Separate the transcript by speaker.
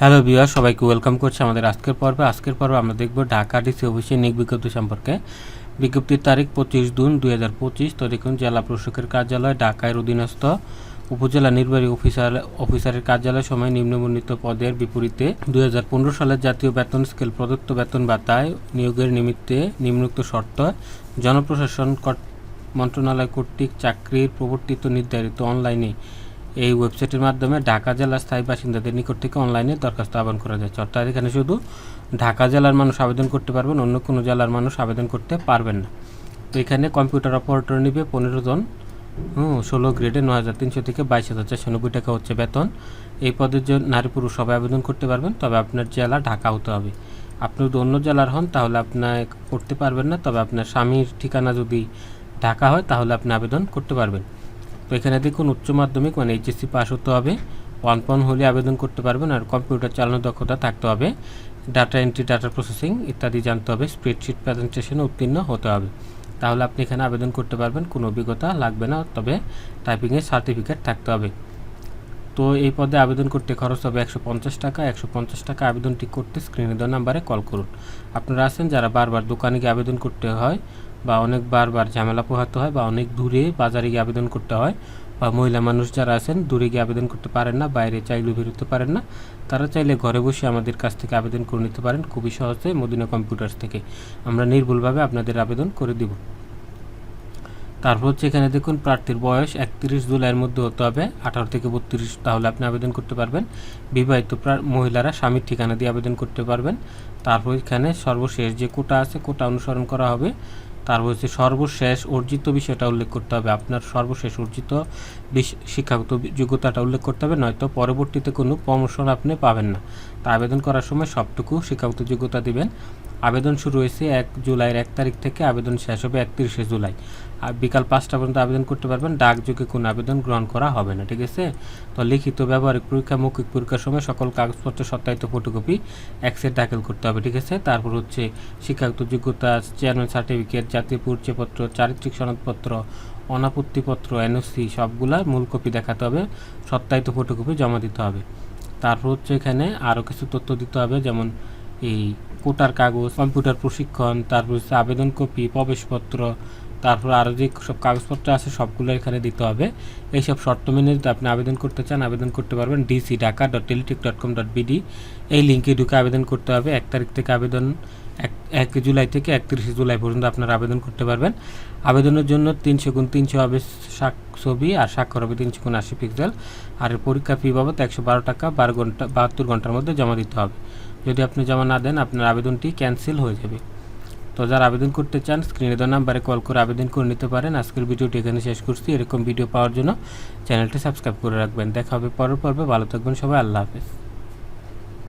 Speaker 1: Hello বিয়ার সবাইকে welcome করছি আমাদের আজকের পর্বে। আজকের পর্বে আমরা দেখব ঢাকা ডিসি অফিসের নিয়োগ বিজ্ঞপ্তি সম্পর্কে। বিজ্ঞপ্তির তারিখ পঁচিশ জুন দুই হাজার পঁচিশ। তো দেখুন, জেলা প্রশাসকের কার্যালয়, ঢাকায় অধীনস্থ উপজেলা নির্বাহী অফিসার অফিসারের কার্যালয় সময় নিম্নবর্ণিত পদের বিপরীতে দুই হাজার পনেরো সালের জাতীয় বেতন স্কেল প্রদত্ত বেতন ভাতায় নিয়োগের নিমিত্তে নিম্নোক্ত শর্ত, জনপ্রশাসন মন্ত্রণালয় কর্তৃক চাকরির প্রবর্তিত নির্ধারিত অনলাইনে এই ওয়েবসাইটের মাধ্যমে ঢাকা জেলার স্থায়ী বাসিন্দাদের নিকট থেকে অনলাইনে দরখাস্ত আহ্বান করা যাচ্ছে অর্থাৎ এখানে শুধু ঢাকা জেলার মানুষ আবেদন করতে পারবেন, অন্য কোনো জেলার মানুষ আবেদন করতে পারবেন না। তো এখানে কম্পিউটার অপারেটর নিবে পনেরো জন। হুম, ষোলো গ্রেডে নয় হাজার তিনশো থেকে বাইশ হাজার চারশো নব্বই টাকা হচ্ছে বেতন। এই পদের জন্য নারী পুরুষ সবাই আবেদন করতে পারবেন, তবে আপনার জেলা ঢাকা হতে হবে। আপনি যদি অন্য জেলার হন, তাহলে আপনার করতে পারবেন না, তবে আপনার স্বামীর ঠিকানা যদি ঢাকা হয়, তাহলে আপনি আবেদন করতে পারবেন। তো এখানে দেখুন উচ্চ মাধ্যমিক মানে এইচএসসি পাস হতে হবে। ওয়ান পয়েন্ট হলে আবেদন করতে পারবেন আর কম্পিউটার চালানোর দক্ষতা থাকতে হবে। ডাটা এন্ট্রি ডাটা প্রসেসিং ইত্যাদি জানতে হবে। স্প্রেডশিট প্রেজেন্টেশনে উত্তীর্ণ হতে হবে। তাহলে আপনি এখানে আবেদন করতে পারবেন, কোনো অভিজ্ঞতা লাগবে না, তবে টাইপিংয়ের সার্টিফিকেট থাকতে হবে। তো এই পদে আবেদন করতে খরচ হবে একশো পঞ্চাশ টাকা। একশো পঞ্চাশ টাকা আবেদনটি করতে স্ক্রিনে দেওয়া নাম্বারে কল করুন। আপনারা আছেন যারা বারবার দোকানে গিয়ে আবেদন করতে হয় বা অনেক বারবার ঝামেলা পোহাতে হয় বা অনেক দূরে বাজারে গিয়ে আবেদন করতে হয় বা মহিলা মানুষ যারা আছেন, দূরে গিয়ে আবেদন করতে পারেন না, বাইরে চাইলেও বেরোতে পারেন না। তারা চাইলে ঘরে বসে আমাদের কাছ থেকে আবেদন করে নিতে পারেন খুবই সহজে মদিনা কম্পিউটার্স থেকে। আমরা নির্ভুলভাবে আপনাদের আবেদন করে দিব। তারপর হচ্ছে এখানে দেখুন, প্রার্থীর বয়স একত্রিশ জুলাইয়ের মধ্যে হতে হবে, আঠারো থেকে বত্রিশ তাহলে আপনি আবেদন করতে পারবেন। বিবাহিত মহিলারা স্বামীর ঠিকানা দিয়ে আবেদন করতে পারবেন। তারপর এখানে সর্বশেষ যে কোটা আছে, কোটা অনুসরণ করা হবে। তারপর হচ্ছে সর্বশেষ অর্জিত বিষয়টা উল্লেখ করতে হবে। আপনার সর্বশেষ অর্জিত শিক্ষাগত যোগ্যতাটা উল্লেখ করতে হবে, নয়তো পরবর্তীতে কোনো প্রমোশন আপনি পাবেন না। তা আবেদন করার সময় সবটুকু শিক্ষাগত যোগ্যতা দিবেন। আবেদন শুরু হয়েছে এক জুলাইয়ের এক তারিখ থেকে আবেদন শেষ হবে একত্রিশে জুলাই। আর বিকাল পাঁচটা পর্যন্ত আবেদন করতে পারবেন ডাকযোগে কোনো আবেদন গ্রহণ করা হবে না, ঠিক আছে? তো লিখিত ব্যবহারিক পরীক্ষা, মৌখিক পরীক্ষার সময় সকল কাগজপত্র, সত্যায়িত ফটোকপি একসেট দাখিল করতে হবে, ঠিক আছে? তারপর হচ্ছে শিক্ষাগত যোগ্যতা, চেয়ারম্যান সার্টিফিকেট, জাতীয় পরিচয়পত্র, চারিত্রিক সনদপত্র, অনাপত্তিপত্র এনওসি সবগুলা মূল কপি দেখাতে হবে, সত্যায়িত ফটোকপি জমা দিতে হবে। তারপর হচ্ছে এখানে আরও কিছু তথ্য দিতে হবে, যেমন এই কোটার কাগজ কম্পিউটার প্রশিক্ষণ তারপর হচ্ছে আবেদন কপি প্রবেশপত্র তারপর আরও যে সব কাগজপত্র আছে, সবগুলো এখানে দিতে হবে। এইসব শর্ত মেনে যদি আপনি আবেদন করতে চান, আবেদন করতে পারবেন DC Dhaka dot Teletalk dot com dot BD এই লিঙ্কে ঢুকে আবেদন করতে হবে। এক তারিখ থেকে আবেদন, এক এক জুলাই থেকে একত্রিশে জুলাই পর্যন্ত আপনারা আবেদন করতে পারবেন। আবেদনের জন্য তিনশো গুণ তিনশো হবে ছবি আর স্বাক্ষর হবে তিনশো গুণ আশি পিক্সেল আর পরীক্ষা ফি বাবদ একশো বারো টাকা বারো ঘণ্টা, বাহাত্তর ঘণ্টার মধ্যে জমা দিতে হবে। যদি আপনি জমা না দেন, আপনার আবেদনটি ক্যান্সেল হয়ে যাবে। তো যারা আবেদন করতে চান স্ক্রিনে দেওয়া নাম্বারে কল করে আবেদন করে নিতে পারেন। আজকের ভিডিওটি এখানে শেষ করছি। এরকম ভিডিও পাওয়ার জন্য চ্যানেলটি সাবস্ক্রাইব করে রাখবেন। দেখা হবে পরের পর্বে। ভালো থাকবেন সবাই। আল্লাহ হাফেজ।